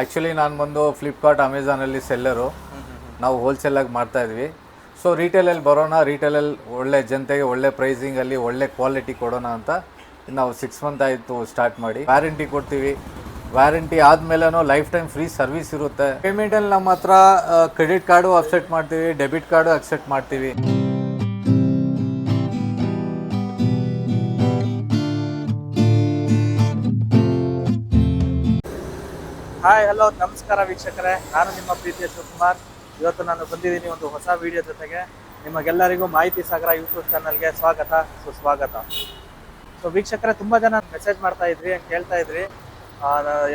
Actually ನಾನು ಬಂದು Flipkart ಅಮೆಝಾನಲ್ಲಿ seller ನಾವು ಹೋಲ್ಸೇಲಾಗಿ ಮಾಡ್ತಾ ಇದ್ವಿ. ಸೊ ರಿಟೇಲಲ್ಲಿ ಬರೋಣ ರಿಟೇಲಲ್ಲಿ ಒಳ್ಳೆ ಜನತೆಗೆ ಒಳ್ಳೆ ಪ್ರೈಸಿಂಗಲ್ಲಿ ಒಳ್ಳೆ ಕ್ವಾಲಿಟಿ ಕೊಡೋಣ ಅಂತ ನಾವು ಸಿಕ್ಸ್ ಮಂತ್ ಆಯಿತು ಸ್ಟಾರ್ಟ್ ಮಾಡಿ. ವ್ಯಾರಂಟಿ ಕೊಡ್ತೀವಿ. ವ್ಯಾರಂಟಿ ಆದಮೇಲೂ ಲೈಫ್ ಟೈಮ್ ಫ್ರೀ ಸರ್ವಿಸ್ ಇರುತ್ತೆ ಪೇಮೆಂಟಲ್ಲಿ ನಮ್ಮ ಹತ್ರ ಕ್ರೆಡಿಟ್ ಕಾರ್ಡು ಅಕ್ಸೆಪ್ಟ್ ಮಾಡ್ತೀವಿ ಡೆಬಿಟ್ ಕಾರ್ಡು ಅಕ್ಸೆಪ್ಟ್ ಮಾಡ್ತೀವಿ. ಹಾಯ್ ಹಲೋ ನಮಸ್ಕಾರ ವೀಕ್ಷಕರೇ. ನಾನು ನಿಮ್ಮ ಪ್ರೀತಿಯ ಶಿವಕುಮಾರ್ ಇವತ್ತು ನಾನು ಬಂದಿದ್ದೀನಿ ಒಂದು ಹೊಸ ವಿಡಿಯೋ ಜೊತೆಗೆ. ನಿಮಗೆಲ್ಲರಿಗೂ ಮಾಹಿತಿ ಸಾಗರ ಯೂಟ್ಯೂಬ್ ಚಾನಲ್ಗೆ ಸ್ವಾಗತ, ಸುಸ್ವಾಗತ. ಸೊ ವೀಕ್ಷಕರೇ, ತುಂಬ ಜನ ಮೆಸೇಜ್ ಮಾಡ್ತಾ ಇದ್ರಿ ಕೇಳ್ತಾ ಇದ್ರಿ.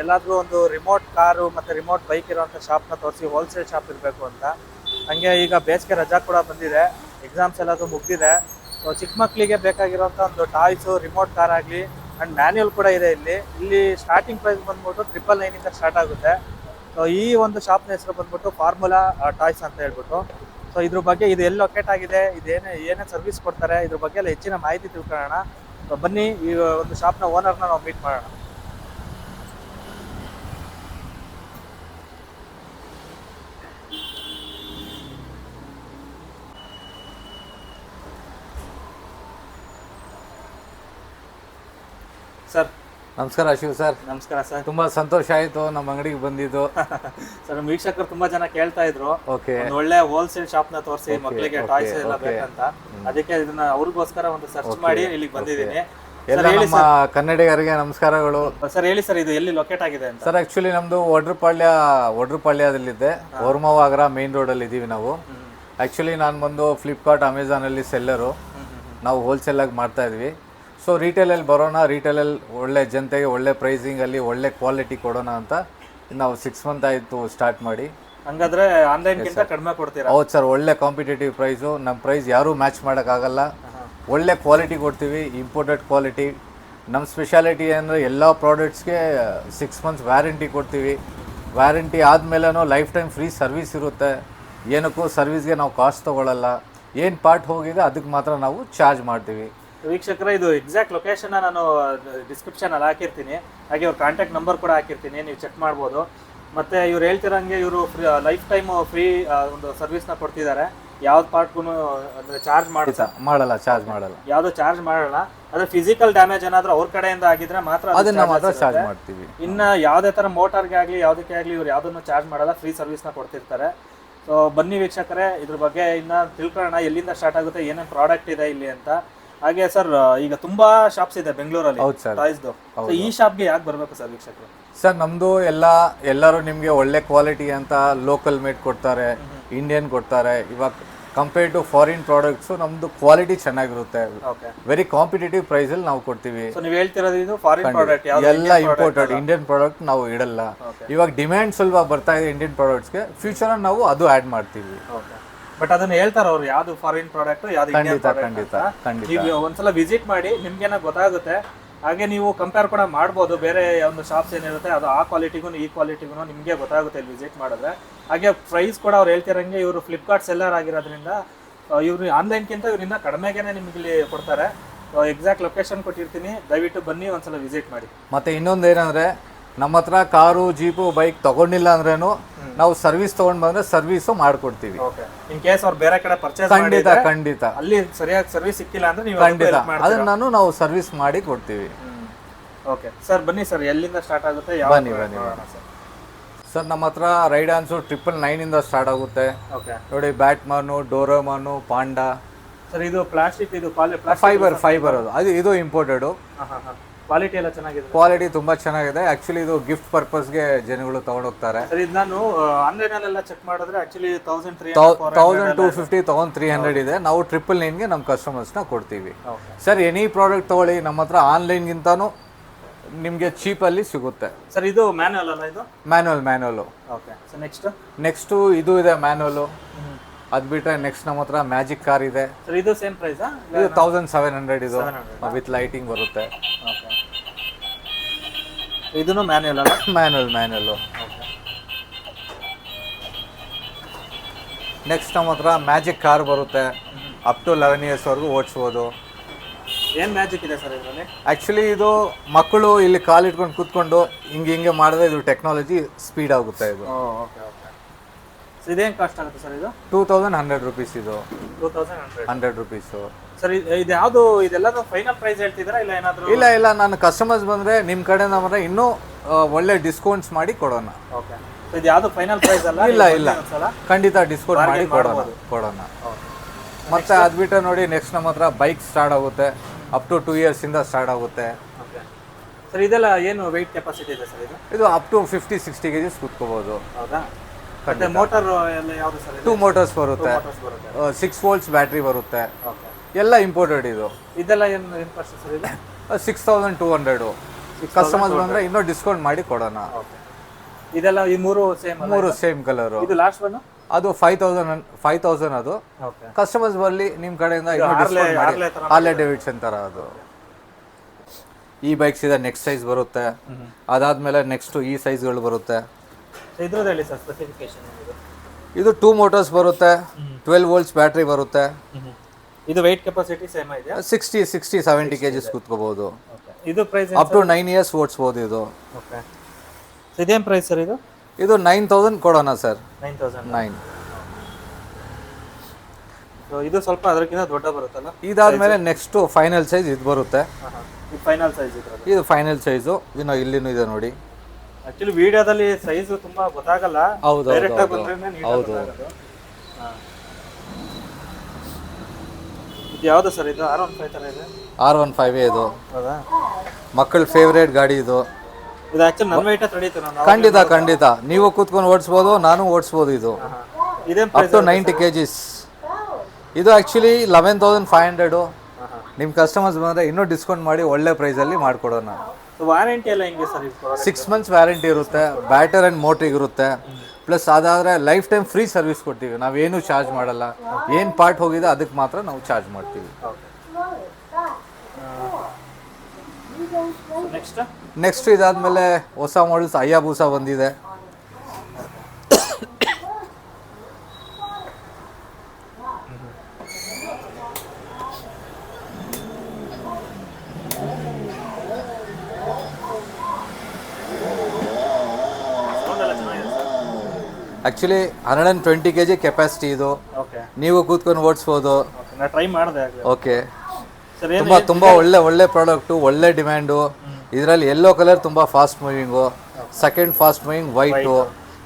ಎಲ್ಲಾದರೂ ಒಂದು ರಿಮೋಟ್ ಕಾರು ಮತ್ತು ರಿಮೋಟ್ ಬೈಕ್ ಇರುವಂಥ ಶಾಪ್ನ ತೋರಿಸಿ ಹೋಲ್ಸೇಲ್ ಶಾಪ್ ಇರಬೇಕು ಅಂತ. ಹಂಗೆ ಈಗ ಬೇಸಿಗೆ ರಜಾ ಕೂಡ ಬಂದಿದೆ. ಎಕ್ಸಾಮ್ಸ್ ಎಲ್ಲಾದರೂ ಮುಗಿದಿದೆ. ಸೊ ಚಿಕ್ಕ ಮಕ್ಕಳಿಗೆ ಬೇಕಾಗಿರೋಂಥ ಒಂದು ಟಾಯ್ಸು ರಿಮೋಟ್ ಕಾರ್ ಆಗಲಿ ಆ್ಯಂಡ್ ಮ್ಯಾನ್ಯಲ್ ಕೂಡ ಇದೆ ಇಲ್ಲಿ. ಇಲ್ಲಿ ಸ್ಟಾರ್ಟಿಂಗ್ ಪ್ರೈಸ್ ಬಂದ್ಬಿಟ್ಟು ಟ್ರಿಪಲ್ ನೈನಿಂದ ಸ್ಟಾರ್ಟ್ ಆಗುತ್ತೆ. ಸೊ ಈ ಒಂದು ಶಾಪ್ನ ಹೆಸರು ಬಂದ್ಬಿಟ್ಟು ಫಾರ್ಮುಲಾ ಟಾಯ್ಸ್ ಅಂತ ಹೇಳ್ಬಿಟ್ಟು. ಸೊ ಇದ್ರ ಬಗ್ಗೆ ಇದು ಎಲ್ಲಿ ಲೊಕೇಟ್ ಆಗಿದೆ ಇದೇನೇ ಏನೇ ಸರ್ವಿಸ್ ಕೊಡ್ತಾರೆ, ಇದ್ರ ಬಗ್ಗೆ ಎಲ್ಲ ಹೆಚ್ಚಿನ ಮಾಹಿತಿ ತಿಳ್ಕೊಳ್ಳೋಣ. ಸೊ ಬನ್ನಿ, ಈ, ಒಂದು ಶಾಪ್ನ ಓನರ್ನ ನಾವು ಮೀಟ್ ಮಾಡೋಣ. ಸರ್. ನಮಸ್ಕಾರ ಶಿವ್ ಸರ್. ನಮಸ್ಕಾರ ಸರ್. ತುಂಬಾ ಸಂತೋಷ ಆಯಿತು ನಮ್ಮ ಅಂಗಡಿಗೆ ಬಂದಿದ್ದು. ಸರ್ ನಮ್ಮ ವೀಕ್ಷಕರು ತುಂಬಾ ಜನ ಕೇಳ್ತಾ ಇದ್ರು. ಓಕೆ. ಒಂದು ಒಳ್ಳೆ ಹೋಲ್ಸೇಲ್ ಶಾಪ್ನ ತೋರಿಸಿ ಮಕ್ಕಳಿಗೆ ಟಾಯ್ಸ್ ಎಲ್ಲ. ಬೇಕಂತ. ಅದಕ್ಕೆ ಇದನ್ನ ಅವ್ರಿಗೋಸ್ಕರ ಒಂದು ಸರ್ಚ್ ಮಾಡಿ ಇಲ್ಲಿಗೆ ಬಂದಿದ್ದೀನಿ. ಎಲ್ಲ ನಮ್ಮ ಕನ್ನಡಿಗರಿಗೆ ನಮಸ್ಕಾರಗಳು. ಸರ್ ಹೇಳಿ ಸರ್ ಇದು ಎಲ್ಲಿ ಲೊಕೇಟ್ ಆಗಿದೆ ಅಂತ. ಸರ್ ಆಕ್ಚುಲಿ ನಮ್ದು ಒಡ್ರಪಾಳ್ಯ ಒಡ್ರಪಾಳ್ಯದಲ್ಲಿದೆ ಓರ್ಮವಾಗರ ಮೇನ್ ರೋಡಲ್ಲಿ ಇದ್ದೀವಿ ನಾವು. ಆ್ಯಕ್ಚುಲಿ ನಾನು ಬಂದು ಫ್ಲಿಪ್ಕಾರ್ಟ್ ಅಮೆಝಾನಲ್ಲಿ ಸೆಲ್ಲರು ನಾವು ಹೋಲ್ಸೇಲಾಗಿ ಮಾಡ್ತಾ ಇದ್ವಿ. ಸೊ ರೀಟೇಲಲ್ಲಿ ಬರೋಣ ರಿಟೇಲಲ್ಲಿ ಒಳ್ಳೆ ಜನತೆಗೆ ಒಳ್ಳೆ ಪ್ರೈಸಿಂಗಲ್ಲಿ ಒಳ್ಳೆ ಕ್ವಾಲಿಟಿ ಕೊಡೋಣ ಅಂತ ನಾವು ಸಿಕ್ಸ್ ಮಂತ್ ಆಯಿತು ಸ್ಟಾರ್ಟ್ ಮಾಡಿ. ಹಂಗಾದ್ರೆ ಆನ್ಲೈನ್ ಗಿಂತ ಕಡಿಮೆ ಕೊಡ್ತೀರಾ? ಹೌದು ಸರ್ ಒಳ್ಳೆ ಕಾಂಪಿಟೇಟಿವ್ ಪ್ರೈಸು ನಮ್ಮ ಪ್ರೈಸ್ ಯಾರೂ ಮ್ಯಾಚ್ ಮಾಡೋಕ್ಕಾಗಲ್ಲ. ಒಳ್ಳೆ ಕ್ವಾಲಿಟಿ ಕೊಡ್ತೀವಿ ಇಂಪೋರ್ಟೆಡ್ ಕ್ವಾಲಿಟಿ ನಮ್ಮ ಸ್ಪೆಷಾಲಿಟಿ ಅಂದರೆ ಎಲ್ಲ ಪ್ರಾಡಕ್ಟ್ಸ್ಗೆ ಸಿಕ್ಸ್ ಮಂತ್ಸ್ ವ್ಯಾರಂಟಿ ಕೊಡ್ತೀವಿ. ವ್ಯಾರಂಟಿ ಆದಮೇಲೂ ಲೈಫ್ ಟೈಮ್ ಫ್ರೀ ಸರ್ವಿಸ್ ಇರುತ್ತೆ. ಏನಕ್ಕೂ ಸರ್ವಿಸ್ಗೆ ನಾವು ಕಾಸ್ಟ್ ತೊಗೊಳ್ಳಲ್ಲ ಏನು ಪಾರ್ಟ್ ಹೋಗಿದೆ ಅದಕ್ಕೆ ಮಾತ್ರ ನಾವು ಚಾರ್ಜ್ ಮಾಡ್ತೀವಿ. ವೀಕ್ಷಕರೇ ಇದು ಎಕ್ಸಾಕ್ಟ್ ಲೊಕೇಶನ್ ನಾನು ಡಿಸ್ಕ್ರಿಪ್ಷನ್ ಅಲ್ಲಿ ಹಾಕಿರ್ತೀನಿ. ಹಾಗೆ ಅವ್ರ ಕಾಂಟ್ಯಾಕ್ಟ್ ನಂಬರ್ ಕೂಡ ಹಾಕಿರ್ತೀನಿ ನೀವು ಚೆಕ್ ಮಾಡ್ಬೋದು. ಮತ್ತೆ ಇವ್ರು ಹೇಳ್ತಿರೋಂಗೆ ಇವರು ಫ್ರೀ ಲೈಫ್ ಟೈಮ್ ಫ್ರೀ ಒಂದು ಸರ್ವಿಸ್ನ ಕೊಡ್ತಿದ್ದಾರೆ. ಯಾವ್ದು ಪಾರ್ಟ್ಗೂ ಅಂದ್ರೆ ಚಾರ್ಜ್ ಮಾಡ್ತಾ ಮಾಡಲ್ಲ ಚಾರ್ಜ್ ಮಾಡಲ್ಲ. ಯಾವ್ದು ಚಾರ್ಜ್ ಮಾಡಲ್ಲ. ಅದೇ ಫಿಸಿಕಲ್ ಡ್ಯಾಮೇಜ್ ಏನಾದ್ರು ಅವ್ರ ಕಡೆಯಿಂದ ಆಗಿದ್ರೆ ಮಾತ್ರ ಅದನ್ನ ಮಾತ್ರ ಚಾರ್ಜ್ ಮಾಡ್ತೀವಿ. ಇನ್ನ ಯಾವುದೇ ತರ ಮೋಟಾರ್ಗೆ ಆಗಲಿ ಯಾವುದಕ್ಕೆ ಆಗಲಿ ಇವ್ರು ಯಾವುದನ್ನು ಚಾರ್ಜ್ ಮಾಡಲ್ಲ ಫ್ರೀ ಸರ್ವಿಸ್ನ ಕೊಡ್ತಿರ್ತಾರೆ. ಸೊ ಬನ್ನಿ ವೀಕ್ಷಕರೇ ಇದ್ರ ಬಗ್ಗೆ ಇನ್ನ ತಿಳ್ಕೊಳ್ಳೋಣ ಎಲ್ಲಿಂದ ಸ್ಟಾರ್ಟ್ ಆಗುತ್ತೆ ಏನೇನು ಪ್ರಾಡಕ್ಟ್ ಇದೆ ಇಲ್ಲಿ ಅಂತ. ಹಾಗೆ ಸರ್ ಈಗ ತುಂಬಾ ಶಾಪ್ಸ್ ಇದೆ ಬೆಂಗಳೂರಲ್ಲಿ ಹೌದು ಸರ್. ಟಾಯ್ಸ್ದು ಈ ಶಾಪ್ಗೆ ಯಾಕೆ ಬರಬೇಕು ಸರ್ ವೀಕ್ಷಕರು? ಸರ್ ನಮ್ದು ಎಲ್ಲ ಎಲ್ಲರೂ ನಿಮಗೆ ಒಳ್ಳೆ ಕ್ವಾಲಿಟಿ ಅಂತ ಲೋಕಲ್ ಮೇಡ್ ಕೊಡ್ತಾರೆ ಇಂಡಿಯನ್ ಕೊಡ್ತಾರೆ. ಇವಾಗ ಕಂಪೇರ್ ಟು ಫಾರಿನ್ ಪ್ರಾಡಕ್ಟ್ಸು ನಮ್ದು ಕ್ವಾಲಿಟಿ ಚೆನ್ನಾಗಿರುತ್ತೆ. ಓಕೆ ವೆರಿ ಕಾಂಪಿಟೇಟಿವ್ ಪ್ರೈಸಲ್ಲಿ ನಾವು ಕೊಡ್ತೀವಿ. ಸೊ ನೀವು ಹೇಳ್ತಿರೋದು ಇದು ಫಾರಿನ್ ಪ್ರಾಡಕ್ಟ್ ಯಾವ್ದು ಎಲ್ಲ ಇಂಪೋರ್ಟೆಡ್ ಇಂಡಿಯನ್ ಪ್ರಾಡಕ್ಟ್ ನಾವು ಇಡಲ್ಲ. ಇವಾಗ ಡಿಮ್ಯಾಂಡ್ ಸ್ವಲ್ಪ ಬರ್ತಾ ಇದೆ ಇಂಡಿಯನ್ ಪ್ರಾಡಕ್ಟ್ಸ್ಗೆ ಫ್ಯೂಚರಲ್ಲಿ ನಾವು ಅದು ಆ್ಯಡ್ ಮಾಡ್ತೀವಿ. ಓಕೆ ಬಟ್ ಅದನ್ನ ಹೇಳ್ತಾರ ಅವ್ರು ಯಾವ್ದು ಫಾರಿನ್ ಪ್ರಾಡಕ್ಟ್ ಯಾವ್ದು ಇಂಡಿಯನ್ ಖಂಡಿತ ಖಂಡಿತ ಖಂಡಿತ. ನೀವು ಒಂದ್ಸಲ ವಿಸಿಟ್ ಮಾಡಿ ನಿಮ್ಗೇನ ಗೊತ್ತಾಗುತ್ತೆ. ಹಾಗೆ ನೀವು ಕಂಪೇರ್ ಕೂಡ ಮಾಡ್ಬೋದು ಬೇರೆ ಒಂದು ಶಾಪ್ಸ್ ಏನಿರುತ್ತೆ ಅದು ಆ ಕ್ವಾಲಿಟಿಗೂ ಈ ಕ್ವಾಲಿಟಿಗೂ ನಿಮಗೆ ಗೊತ್ತಾಗುತ್ತೆ ಇಲ್ಲಿ ವಿಸಿಟ್ ಮಾಡಿದ್ರೆ. ಹಾಗೆ ಪ್ರೈಸ್ ಕೂಡ ಅವ್ರು ಹೇಳ್ತಿರಂಗೆ ಇವರು ಫ್ಲಿಪ್ಕಾರ್ಟ್ ಸೆಲ್ಲರ್ ಆಗಿರೋದ್ರಿಂದ ಇವರು ಇವ್ರು ಆನ್ಲೈನ್ಗಿಂತ ಇವರಿಂದ ಕಡಿಮೆಗೇನೆ ನಿಮ್ಗೆ ಇಲ್ಲಿ ಕೊಡ್ತಾರೆ. ಎಕ್ಸಾಕ್ಟ್ ಲೊಕೇಶನ್ ಕೊಟ್ಟಿರ್ತೀನಿ ದಯವಿಟ್ಟು ಬನ್ನಿ ಒಂದ್ಸಲ ವಿಸಿಟ್ ಮಾಡಿ. ಮತ್ತೆ ಇನ್ನೊಂದು ಏನಂದ್ರೆ ನಮ್ಮ ಹತ್ರ ಕಾರು ಜೀಪು ಬೈಕ್ ತಗೊಂಡಿಲ್ಲ ಅಂದ್ರೇನು ನಾವು ಸರ್ವಿಸ್ ತಗೊಂಡ್ ಬಂದ್ರೆ ಸರ್ವಿಸು ಮಾಡ್ಕೊಡ್ತೀವಿ. ಓಕೆ ಇನ್ ಕೇಸ್ ಅವ್ರು ಬೇರೆ ಕಡೆ ಪರ್ಚೇಸ್ ಖಂಡಿತ ಖಂಡಿತ. ಅಲ್ಲಿ ಸರಿಯಾಗಿ ಸರ್ವಿಸ್ ಸಿಕ್ಕಿಲ್ಲ ಅಂದ್ರೆ ನೀವು ಖಂಡಿತ. ಅದನ್ನು ನಾವು ಸರ್ವಿಸ್ ಮಾಡಿ ಕೊಡ್ತೀವಿ. ಓಕೆ ಸರ್ ಬನ್ನಿ ಸರ್ ಎಲ್ಲಿಂದ ಸ್ಟಾರ್ಟ್ ಆಗುತ್ತೆ? ಬನ್ನಿ, ಬನ್ನಿ, ಸರ್ ನಮ್ಮ ಹತ್ರ ರೈಡಾನ್ಸು ಟ್ರಿಪಲ್ ನೈನಿಂದ ಸ್ಟಾರ್ಟ್ ಆಗುತ್ತೆ. ಓಕೆ ನೋಡಿ ಬ್ಯಾಟ್ಮನ್ನು ಡೋರೋಮನ್ನು ಪಾಂಡಾ ಸರ್ ಇದು ಪ್ಲಾಸ್ಟಿಕ್ ಇದು ಫೈಬರ್ ಫೈಬರ್ ಅದು. ಅದು ಇದು ಇಂಪೋರ್ಟೆಡು ಕ್ವಾಲಿಟಿ ಎಲ್ಲ ಚೆನ್ನಾಗಿದೆ. ಕ್ವಾಲಿಟಿ ತುಂಬ ಚೆನ್ನಾಗಿದೆ. ಆ್ಯಕ್ಚುಲಿ ಇದು ಗಿಫ್ಟ್ ಪರ್ಪಸ್ಗೆ ಜನಗಳು ತೊಗೊಂಡೋಗ್ತಾರೆ ಸರ್ ಇದು ನಾನು ಆನ್ಲೈನ್ ಅಲ್ಲೆಲ್ಲ ಚೆಕ್ ಮಾಡಿದ್ರೆ actually thousand three thousand two fifty thousand three hundred ಇದೆ. ನಾವು ಟ್ರಿಪಲ್ ನೈನ್ಗೆ ನಮ್ಮ ಕಸ್ಟಮರ್ಸ್ನ ಕೊಡ್ತೀವಿ. ಸರ್ ಎನಿ ಪ್ರಾಡಕ್ಟ್ ತಗೊಳ್ಳಿ. ನಮ್ಮ ಹತ್ರ ಆನ್ಲೈನ್ಗಿಂತನೂ ನಿಮಗೆ ಚೀಪಲ್ಲಿ ಸಿಗುತ್ತೆ. ಸರ್ ಇದು ಮ್ಯಾನುವಲ್ ಅಲ್ಲ ಇದು? Manual manual okay. Sir next next ಇದು ಇದೆ ಮ್ಯಾನುವಲು ಅದು ಬಿಟ್ಟರೆ ನೆಕ್ಸ್ಟ್ ನಮ್ಮ ಹತ್ರ ಮ್ಯಾಜಿಕ್ ಕಾರ್ ಇದೆ. ಸರ್ ಇದು ಸೇಮ್ ಪ್ರೈಸಾ ಇದು ತೌಸಂಡ್ ಸೆವೆನ್ ಹಂಡ್ರೆಡ್ ಇದು. 700. ವಿತ್ ಲೈಟಿಂಗ್ ಬರುತ್ತೆ. ಓಕೆ. ಇದನ್ನು ಮ್ಯಾನ್ಯಲ್ ಅಲ್ಲ? ಮ್ಯಾನ್ಯಲ್ ಮ್ಯಾನುವಲ್ಲು ನೆಕ್ಸ್ಟ್ ನಮ್ಮ ಹತ್ರ ಮ್ಯಾಜಿಕ್ ಕಾರ್ ಬರುತ್ತೆ. ಅಪ್ ಟು ಲೆವೆನ್ ಇಯರ್ಸ್ವರೆಗೂ ಓಡಿಸ್ಬೋದು. ಏನು ಮ್ಯಾಜಿಕ್ ಇದೆ ಸರ್ ಇದರಲ್ಲಿ? ಆ್ಯಕ್ಚುಲಿ ಇದು ಮಕ್ಕಳು ಇಲ್ಲಿ ಕಾಲು ಇಟ್ಕೊಂಡು ಕೂತ್ಕೊಂಡು ಹಿಂಗೆ ಹಿಂಗೆ ಮಾಡಿದ್ರೆ ಇದು ಟೆಕ್ನಾಲಜಿ ಸ್ಪೀಡ್ ಆಗುತ್ತೆ ಇದು. ಓಕೆ ಓಕೆ ಇದೇನು ಕಾಸ್ಟ್ ಆಗುತ್ತೆ ಸರ್ ಇದು? ಟೂ ತೌಸಂಡ್ ಹಂಡ್ರೆಡ್ ರುಪೀಸ್ ಇದು. Two thousand hundred hundred rupees sir ಇದು ಯಾವುದು ಇದೆಲ್ಲದು ಫೈನಲ್ ಪ್ರೈಸ್ ಹೇಳ್ತಿದ್ದೀರಾ ಇಲ್ಲ ಏನಾದರೂ ಇಲ್ಲ ಇಲ್ಲ ನಾನು ಕಸ್ಟಮರ್ಸ್ ಬಂದರೆ ನಿಮ್ಮ ಕಡೆಯಿಂದ ಬಂದರೆ ಇನ್ನೂ ಆ, ಒಳ್ಳೆ ಡಿಸ್ಕೌಂಟ್ಸ್ ಮಾಡಿ ಕೊಡೋಣ. ಓಕೆ ಇದು ಯಾವುದು ಫೈನಲ್ ಪ್ರೈಸ್ ಅಲ್ಲ? ಇಲ್ಲ ಇಲ್ಲ. ಒಂದ್ಸಲ? ಖಂಡಿತ ಡಿಸ್ಕೌಂಟ್ ಮಾಡಿ ಕೊಡೋಣ ಕೊಡೋಣ. ಮತ್ತೆ ಅದು ಬಿಟ್ಟರೆ ನೋಡಿ ನೆಕ್ಸ್ಟ್ ನಮ್ಮ ಹತ್ರ ಬೈಕ್ ಸ್ಟಾರ್ಟ್ ಆಗುತ್ತೆ. ಅಪ್ ಟು ಟೂ ಇಯರ್ಸಿಂದ ಸ್ಟಾರ್ಟ್ ಆಗುತ್ತೆ. ಓಕೆ ಸರ್ ಇದೆಲ್ಲ ಏನು ವೆಯ್ಟ್ ಕೆಪಾಸಿಟಿ ಇದೆ ಸರ್ ಇದು? ಇದು up to fifty sixty K Gs ಕೂತ್ಕೋಬೋದು. ಹೌದಾ? ಮತ್ತೆ ಮೋಟರ್ ಎಲ್ಲ ಯಾವುದು ಸರ್ ಟೂ ಮೋಟರ್ಸ್ ಬರುತ್ತೆ. ಮೋಟರ್ಸ್ ಬರುತ್ತೆ. ಸಿಕ್ಸ್ ವೋಲ್ಟ್ಸ್ ಬ್ಯಾಟ್ರಿ ಬರುತ್ತೆ. ಓಕೆ ಎಲ್ಲ ಇಂಪೋರ್ಟೆಡ್ ಇದು. ಇದೆಲ್ಲ ಏನು ಏನು ಇದು? Six thousand two hundred customers ಬಂದರೆ ಇನ್ನೂ ಡಿಸ್ಕೌಂಟ್ ಮಾಡಿ ಕೊಡೋಣ. ಇದೆಲ್ಲ ಈ ಮೂರು ಸೇಮ್ ಮೂರು ಸೇಮ್ ಕಲರು ಇದು ಲಾಸ್ಟ್ ಒನ್ ಅದು ಫೈವ್ ತೌಸಂಡ್ ಫೈವ್ ತೌಸಂಡ್ ಅದು. ಓಕೆ ಕಸ್ಟಮರ್ಸ್ ಬರಲಿ ನಿಮ್ಮ ಕಡೆಯಿಂದ ಇನ್ನೂ ಡಿಸ್ಕೌಂಟ್ ಮಾಡಿ. Harley ತರ ಹಾರ್ಲೆ ಡೇವಿಡ್ಸನ್ ಥರ ಅದು. ಈ ಬೈಕ್ಸ್ ಇದೆ ನೆಕ್ಸ್ಟ್ ಸೈಜ್ ಬರುತ್ತೆ. ಅದಾದಮೇಲೆ ನೆಕ್ಸ್ಟ್ ಈ ಸೈಜ್ಗಳು ಬರುತ್ತೆ. ಇದು ಟೂ ಮೋಟರ್ಸ್ ಬರುತ್ತೆ. ಟ್ವೆಲ್ ವೋಲ್ಟ್ಸ್ ಬ್ಯಾಟ್ರಿ ಬರುತ್ತೆ. ಇದು weight ಕೆಪಾಸಿಟಿ ಸೇಮ್ ಇದೆಯಾ? Sixty sixty seventy K Gs ಕೂತ್ಕೋಬೋದು. ಇದು price up to nine years ಓಡಿಸ್ಬೋದು ಇದು. ಓಕೆ ಇದೇನು ಪ್ರೈಸ್ ಸರ್ ಇದು? ಇದು ನೈನ್ ತೌಸಂಡ್ ಕೊಡೋಣ sir. Nine thousand nine so ಇದು ಸ್ವಲ್ಪ ಅದಕ್ಕಿಂತ ದೊಡ್ಡ ಬರುತ್ತಲ್ಲ? ಇದಾದ್ಮೇಲೆ ನೆಕ್ಸ್ಟ್ ಫೈನಲ್ ಸೈಜ್ ಇದು ಬರುತ್ತೆ. ಇದು ಫೈನಲ್ ಸೈಜ್ ಇದ್ರಲ್ಲಿ ಇದು ಫೈನಲ್ ಸೈಜು ಇನ್ನು ಇಲ್ಲಿನೂ ಇದೆ ನೋಡಿ. ಆಕ್ಚುಲಿ ವಿಡಿಯೋದಲ್ಲಿ ಸೈಜ್ ತುಂಬಾ ಗೊತ್ತಾಗಲ್ಲ. ಹೌದು, ಡೈರೆಕ್ಟ್ ಆಗಿ ಹೌದು, ಹೌದು. ಇದು ಯಾವುದು ಸರ್ ಇದು? ಆರ್ ಒನ್ ಫೈವ್ ಇದೆ? ಆರ್ ಒನ್ ಫೈವ್ ಇದು. ಹೌದಾ? ಮಕ್ಕಳ ಫೇವ್ರೇಟ್ ಗಾಡಿ ಇದು. ಇದು ಆಕ್ಚುಲಿ ನನ್ನ ವೈಟ್ ತಡೀತು ನಾನು. ಖಂಡಿತ ಖಂಡಿತ. ನೀವು ಕೂತ್ಕೊಂಡು ಓಡಿಸ್ಬೋದು ನಾನು ಓಡಿಸ್ಬೋದು ಇದು. ಇದೇನ್ up to ninety K Gs ಇದು actually eleven thousand five hundred ನಿಮ್ಮ ಕಸ್ಟಮರ್ಸ್ ಬಂದರೆ ಇನ್ನೂ ಡಿಸ್ಕೌಂಟ್ ಮಾಡಿ ಒಳ್ಳೆ ಪ್ರೈಸಲ್ಲಿ ಮಾಡಿಕೊಡೋಣ. ವಾರಂಟಿ ಎಲ್ಲ ಹೆಂಗೆ ಸರ್ ಸಿಕ್ಸ್ ಮಂತ್ಸ್ ವ್ಯಾರಂಟಿ ಇರುತ್ತೆ. ಬ್ಯಾಟರ್ ಆ್ಯಂಡ್ ಮೋಟ್ರಿಗೆ ಇರುತ್ತೆ. ಪ್ಲಸ್ ಅದಾದರೆ ಲೈಫ್ ಟೈಮ್ ಫ್ರೀ ಸರ್ವಿಸ್ ಕೊಡ್ತೀವಿ. ನಾವೇನು ಚಾರ್ಜ್ ಮಾಡಲ್ಲ. ಏನು ಪಾರ್ಟ್ ಹೋಗಿದೆ ಅದಕ್ಕೆ ಮಾತ್ರ ನಾವು ಚಾರ್ಜ್ ಮಾಡ್ತೀವಿ. ನೆಕ್ಸ್ಟ್ ನೆಕ್ಸ್ಟ್ ಇದಾದಮೇಲೆ ಹೊಸ ಮಾಡಲ್ಸ್ ಅಯ್ಯಾಬೂಸ ಬಂದಿದೆ. Actually hundred and twenty K G capacity ಇದು. ಓಕೆ ನೀವು ಕೂತ್ಕೊಂಡು ಓಡಿಸ್ಬೋದು. ನಾ ಟ್ರೈ ಮಾಡಿದೆ ಓಕೆ ಸರ್ ಏನು ತುಂಬ ತುಂಬ ಒಳ್ಳೆ ಒಳ್ಳೆ ಪ್ರಾಡಕ್ಟು ಒಳ್ಳೆ ಡಿಮ್ಯಾಂಡು ಇದರಲ್ಲಿ ಎಲ್ಲೋ ಕಲರ್ ತುಂಬ fast moving second fast moving white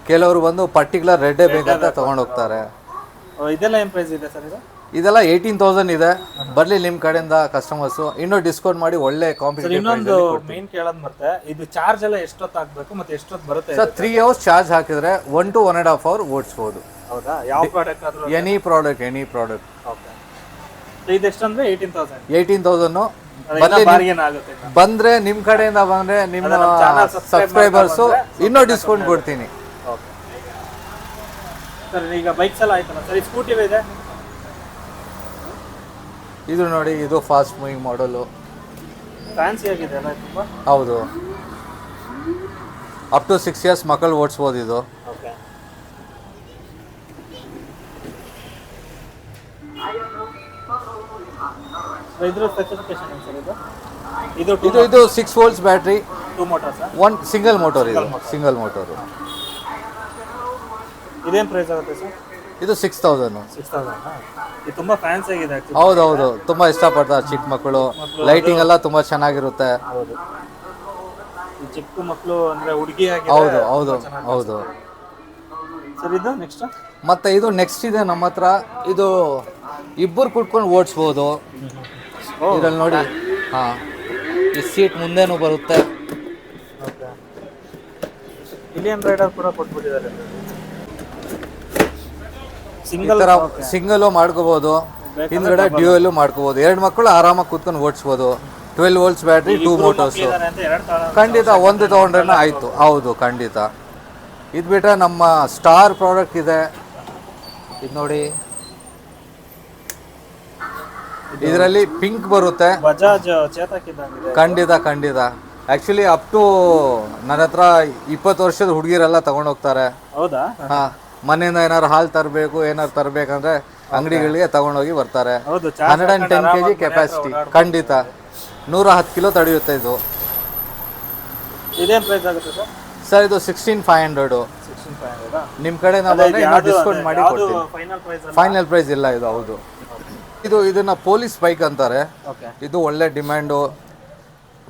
ಕೆಲವರು ಬಂದು ಪರ್ಟಿಕ್ಯುಲರ್ ರೆಡ್ಡೇ ಬೇಕಂತ ತೊಗೊಂಡೋಗ್ತಾರೆ ಇದೆಲ್ಲ ಏನು ಪ್ರೈಸ್ ಇದೆ ಸರ್ ಇದು? ಇದೆಲ್ಲ ಏಯ್ಟೀನ್ ತೌಸಂಡ್ ಇದೆ. ಬರ್ಲಿ ನಿಮ್ಮ ಕಡೆಯಿಂದ ಕಸ್ಟಮರ್ಸು ಇನ್ನೂ ಡಿಸ್ಕೌಂಟ್ ಮಾಡಿ ಒಳ್ಳೆ ಸರ್ ಕಾಂಪಿಟೇಟಿವ್ ಇನ್ನೊಂದು ಮೇನ್ ಕೇಳೋದು ಮತ್ತೆ ಇದು ಚಾರ್ಜ್ ಎಲ್ಲ ಎಷ್ಟೊತ್ತು ಹಾಕ್ಬೇಕು ಮತ್ತೆ ಎಷ್ಟೊತ್ತು ಬರುತ್ತೆ ಸರ್ ತ್ರೀ ಅವರ್ಸ್ ಚಾರ್ಜ್ ಹಾಕಿದ್ರೆ one to one and half hour ಓಡಿಸ್ಬೋದು. ಹೌದಾ? ಯಾವ ಪ್ರಾಡಕ್ಟ್ ಆದ್ರೂ any product any product okay ಇದು ಎಷ್ಟಂದ್ರೆ eighteen thousand eighteen thousand bargain ಆಗುತ್ತೆ ಬಂದ್ರೆ ನಿಮ್ಮ ಕಡೆಯಿಂದ ಬಂದ್ರೆ ನಿಮ್ಮ ಸಬ್ಸ್ಕ್ರೈಬರ್ಸ್ ನಮ್ಮ channel subscribe ಸಬ್ಸ್ಕ್ರೈಬರ್ಸು ಇನ್ನೂ ಡಿಸ್ಕೌಂಟ್ ಕೊಡ್ತೀನಿ. ಓಕೆ. ಸರ್ ಈಗ ಬೈಕ್ಸ್ ಎಲ್ಲ ಆಯ್ತಲ್ಲ? ಸರ್ ಈ ಸ್ಕೂಟಿ ಇದೆ? ಇದು ನೋಡಿ ಇದು ಫಾಸ್ಟ್ ಮೂವಿಂಗ್ ಮಾಡಲು ಫ್ಯಾನ್ಸಿ ಆಗಿದೆ ಅಲ್ಲ ತುಂಬ? ಹೌದು. ಅಪ್ ಟು ಸಿಕ್ಸ್ ಇಯರ್ಸ್ ಮಕ್ಕಳು ಓಡಿಸ್ಬೋದು ಇದು. ಓಕೆ ಇದ್ರ ಸ್ಪೆಸಿಫಿಕೇಶನ್ ಏನು ಸರ್ ಇದು? ಇದು ಟೂ ಇದು ಇದು six volts battery motor motors one single motor ಇದು. ಸಿಂಗಲ್ ಮೋಟರ್ ಇದೇನು ಪ್ರೈಸ್ ಆಗುತ್ತೆ ಸರ್ ಇದು ಸಿಕ್ಸ್ ತೌಸಂಡು ಸಿಕ್ಸ್ ತೌಸಂಡ್ ಇದು ತುಂಬ ಫ್ಯಾನ್ಸ್ ಆಗಿದೆ ಹೌದು ಹೌದು ತುಂಬ ಇಷ್ಟಪಡ್ತಾರೆ ಚಿಕ್ಕ ಮಕ್ಕಳು. ಲೈಟಿಂಗ್ ಎಲ್ಲ ತುಂಬ ಚೆನ್ನಾಗಿರುತ್ತೆ. ಹೌದು. ಈ ಚಿಕ್ಕ ಮಕ್ಕಳು ಅಂದ್ರೆ ಹುಡುಗಿ ಹೌದು ಹೌದು ಹೌದು. ಸರ್ ಇದು ನೆಕ್ಸ್ಟ್ ಮತ್ತು ಇದು ನೆಕ್ಸ್ಟ್ ಇದೆ ನಮ್ಮ ಹತ್ರ. ಇದು ಇಬ್ಬರು ಕುಟ್ಕೊಂಡು ಓಡಿಸ್ಬೋದು. ಇದ್ರಲ್ಲಿ ನೋಡಿ. ಹಾಂ. ಈ ಸೀಟ್ ಮುಂದೆನೂ ಬರುತ್ತೆ. ಓಕೆ ಇಲಿಯನ್ ರೈಡರ್ ಕೂಡ ಕೊಟ್ಬಿಟ್ಟಿದ್ದಾರೆ. ಸಿಂಗಲ್ ಮಾಡ್ಕೋಬಹುದು ಸಿಂಗಲು ಹಿಂದ್ಗಡೆ ಡ್ಯೂಯಲ್ಲು ಮಾಡ್ಕೋಬಹುದು ಎರಡು ಮಕ್ಕಳು ಆರಾಮಾಗಿ ಕೂತ್ಕೊಂಡು ಓಡಿಸ್ಬೋದು. Twelve volts battery two motors ಖಂಡಿತ ಒಂದು ತೊಗೊಂಡ್ರೆ ಆಯಿತು. ಹೌದು ಖಂಡಿತ. ಇದು ಬಿಟ್ಟರೆ ನಮ್ಮ ಸ್ಟಾರ್ ಪ್ರಾಡಕ್ಟ್ ಇದೆ. ಇದು ನೋಡಿ. ಇದರಲ್ಲಿ ಪಿಂಕ್ ಬರುತ್ತೆ. ಖಂಡಿತ ಖಂಡಿತ. ಆಕ್ಚುಲಿ ಅಪ್ ಟು ನನ್ನ ಹತ್ರ ಇಪ್ಪತ್ತು ವರ್ಷದ ಹುಡುಗಿರೆಲ್ಲ ತಗೊಂಡೋಗ್ತಾರೆ ಹೌದಾ? ಹಾಂ. ಮನೆಯಿಂದ ಏನಾರು ಹಾಲು ತರಬೇಕು ಏನಾರು ತರಬೇಕಂದ್ರೆ ಅಂಗಡಿಗಳಿಗೆ ತಗೊಂಡೋಗಿ ಬರ್ತಾರೆ. ಹೌದು hundred and ten K G capacity ಖಂಡಿತ. ನೂರ ಹತ್ತು ಕಿಲೋ ತಡೆಯುತ್ತೆ ಇದು. ಇದೇನ್ ಪ್ರೈಸ್ ಆಗುತ್ತೆ ಸರ್? ಸರ್ ಇದು sixteen five hundred sixteen five ಹಂಡ್ರೆಡಾ ನಿಮ್ಮ ಕಡೆ ನಾವು ಡಿಸ್ಕೌಂಟ್ ಮಾಡಿ ಕೊಡ್ತೀವಿ ಫೈನಲ್ ಪ್ರೈಸ್ ಫೈನಲ್ ಪ್ರೈಸ್ ಇಲ್ಲ ಇದು ಹೌದು. ಇದು ಇದನ್ನ ಪೊಲೀಸ್ ಬೈಕ್ ಅಂತಾರೆ. ಇದು ಒಳ್ಳೆ demand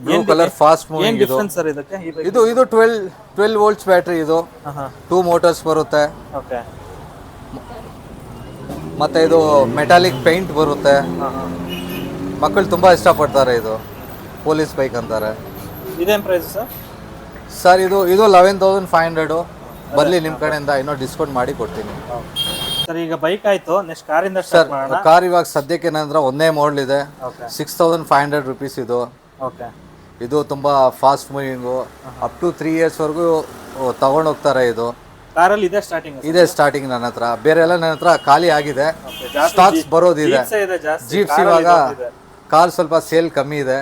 blue colour fast moving ಇದು. ಡಿಫರೆನ್ಸ್ ಸರ್ ಇದಕ್ಕೆ ಈ ಇದು ಇದು ಟ್ವೆಲ್ ಟ್ವೆಲ್ ವೋಲ್ಟ್ಸ್ ಬ್ಯಾಟ್ರಿ ಇದು. ಹಾ ಹಾ ಟೂ ಮೋಟರ್ಸ್ ಬರುತ್ತೆ. ಓಕೆ ಮತ್ತೆ ಇದು ಮೆಟಾಲಿಕ್ ಪೇಂಟ್ ಬರುತ್ತೆ. ಹಾ ಹಾ ಮಕ್ಕಳು ತುಂಬಾ ಇಷ್ಟಪಡ್ತಾರೆ ಇದು. ಪೊಲೀಸ್ ಬೈಕ್ ಅಂತಾರೆ. ಇದೇನ್ ಪ್ರೈಸ್ ಸರ್? ಸರ್ ಇದು ಇದು ಲೆವೆನ್ ತೌಸಂಡ್ ಫೈವ್ ಹಂಡ್ರೆಡು ಬರಲಿ ನಿಮ್ಮ ಕಡೆಯಿಂದ ಇನ್ನೂ ಡಿಸ್ಕೌಂಟ್ ಮಾಡಿ ಕೊಡ್ತೀನಿ. ಸರ್ ಈಗ ಬೈಕ್ ಆಯ್ತು. ನೆಕ್ಸ್ಟ್ ಕಾರಿಂದ ಸರ್ ಸ್ಟಾರ್ಟ್ ಮಾಡೋಣ. ಕಾರ್ ಇವಾಗ ಸದ್ಯಕ್ಕೆ ಏನಂದ್ರೆ ಒಂದೇ ಮಾಡಲ್ ಇದೆ. Okay six thousand five hundred rupees ಇದು. ಓಕೆ ಇದು ತುಂಬ fast moving up to three ಇಯರ್ಸ್ವರೆಗೂ ತಗೊಂಡು ಹೋಗ್ತಾರೆ ಇದು. ಕಾರಲ್ಲಿ ಇದೆ ಸ್ಟಾರ್ಟಿಂಗ್ ಇದೆ ಸ್ಟಾರ್ಟಿಂಗ್ ನನ್ನ ಹತ್ರ. ಬೇರೆ ಎಲ್ಲ ನನ್ನ ಹತ್ರ ಖಾಲಿ ಆಗಿದೆ. ಸ್ಟಾಕ್ಸ್ ಬರೋದಿದೆ. ಜೀಪ್ಸ್ ಇವಾಗ ಕಾರ್ ಸ್ವಲ್ಪ ಸೇಲ್ ಕಮ್ಮಿ ಇದೆ.